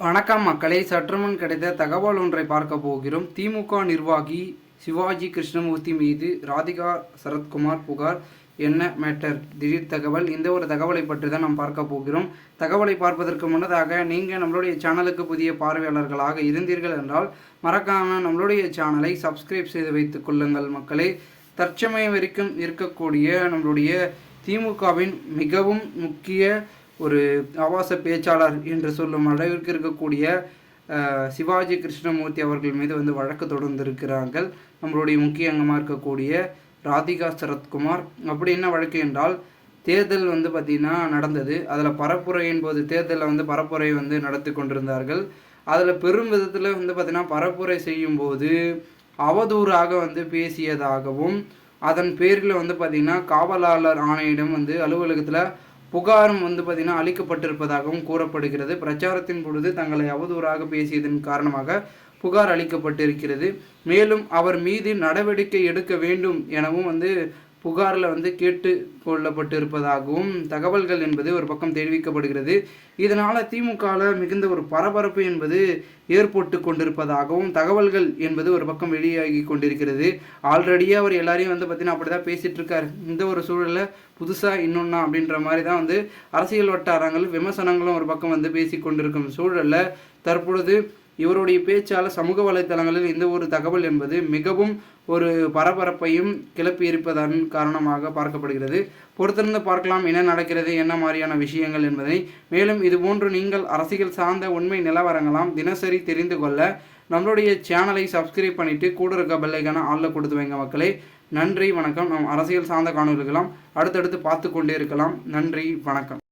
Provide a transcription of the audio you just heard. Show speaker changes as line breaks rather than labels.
வணக்கம் மக்களை சற்றுமுன் கிடைத்த தகவல் ஒன்றை பார்க்க போகிறோம். திமுக நிர்வாகி சிவாஜி கிருஷ்ணமூர்த்தி மீது ராதிகா சரத்குமார் புகார். என்ன மேட்டர்? திடீர் தகவல். இந்த ஒரு தகவலை பற்றி தான் நாம் பார்க்க போகிறோம். தகவலை பார்ப்பதற்கு முன்னதாக நீங்கள் நம்மளுடைய சேனலுக்கு புதிய பார்வையாளர்களாக இருந்தீர்கள் என்றால் மறக்காமல் நம்மளுடைய சேனலை சப்ஸ்கிரைப் செய்து வைத்துக் கொள்ளுங்கள் மக்களே. தற்சமயம் வரைக்கும் இருக்கக்கூடிய நம்மளுடைய திமுகவின் மிகவும் முக்கிய ஒரு ஆபாச பேச்சாளர் என்று சொல்லும் அளவிற்கு இருக்கக்கூடிய சிவாஜி கிருஷ்ணமூர்த்தி அவர்கள் மீது வந்து வழக்கு தொடர்ந்திருக்கிறார்கள். நம்மளுடைய முக்கிய அங்கமாக இருக்கக்கூடிய ராதிகா சரத்குமார். அப்படி என்ன வழக்கு என்றால் தேர்தல் வந்து பார்த்திங்கன்னா நடந்தது. அதில் பரப்புரையின் போது தேர்தலில் வந்து பரப்புரை வந்து நடத்தி கொண்டிருந்தார்கள். அதில் பெரும் விதத்தில் வந்து பார்த்திங்கன்னா பரப்புரை செய்யும்போது அவதூறாக வந்து பேசியதாகவும் அதன் பேரில் வந்து பார்த்திங்கன்னா காவலாளர் ஆணையிடம் வந்து அலுவலகத்தில் புகாரும் வந்து பார்த்திங்கன்னா அளிக்கப்பட்டிருப்பதாகவும் கூறப்படுகிறது. பிரச்சாரத்தின் பொழுது தங்களை அவதூறாக பேசியதன் காரணமாக புகார் அளிக்கப்பட்டிருக்கிறது. மேலும் அவர் மீது நடவடிக்கை எடுக்க வேண்டும் எனவும் வந்து புகாரில் வந்து கேட்டு கொள்ளப்பட்டிருப்பதாகவும் தகவல்கள் என்பது ஒரு பக்கம் தெரிவிக்கப்படுகிறது. இதனால் திமுகவில் மிகுந்த ஒரு பரபரப்பு என்பது ஏற்பட்டு கொண்டிருப்பதாகவும் தகவல்கள் என்பது ஒரு பக்கம் வெளியாகி கொண்டிருக்கிறது. ஆல்ரெடியாக அவர் எல்லாரையும் வந்து பார்த்தீங்கன்னா அப்படி தான் பேசிகிட்டு இருக்காரு. இந்த ஒரு சூழலில் புதுசாக இன்னொன்னா அப்படின்ற மாதிரி தான் வந்து அரசியல் வட்டாரங்கள் விமர்சனங்களும் ஒரு பக்கம் வந்து பேசி கொண்டிருக்கும் சூழலில் தற்பொழுது இவருடைய பேச்சால் சமூக வலைத்தளங்களில் இந்த ஒரு தகவல் என்பது மிகவும் ஒரு பரபரப்பையும் கிளப்பி இருப்பதன் காரணமாக பார்க்கப்படுகிறது. பொறுத்திருந்து பார்க்கலாம் என்ன நடக்கிறது என்ன மாதிரியான விஷயங்கள் என்பதை. மேலும் இதுபோன்று நீங்கள் அரசியல் சார்ந்த உண்மை நிலவரங்களாம் தினசரி தெரிந்து கொள்ள நம்மளுடைய சேனலை சப்ஸ்கிரைப் பண்ணிட்டு கூட இருக்க பெல்லைக்கான ஆளில் கொடுத்து வைங்க மக்களே. நன்றி வணக்கம். நம் அரசியல் சார்ந்த காணொலிகளாம் அடுத்தடுத்து பார்த்து கொண்டே இருக்கலாம். நன்றி வணக்கம்.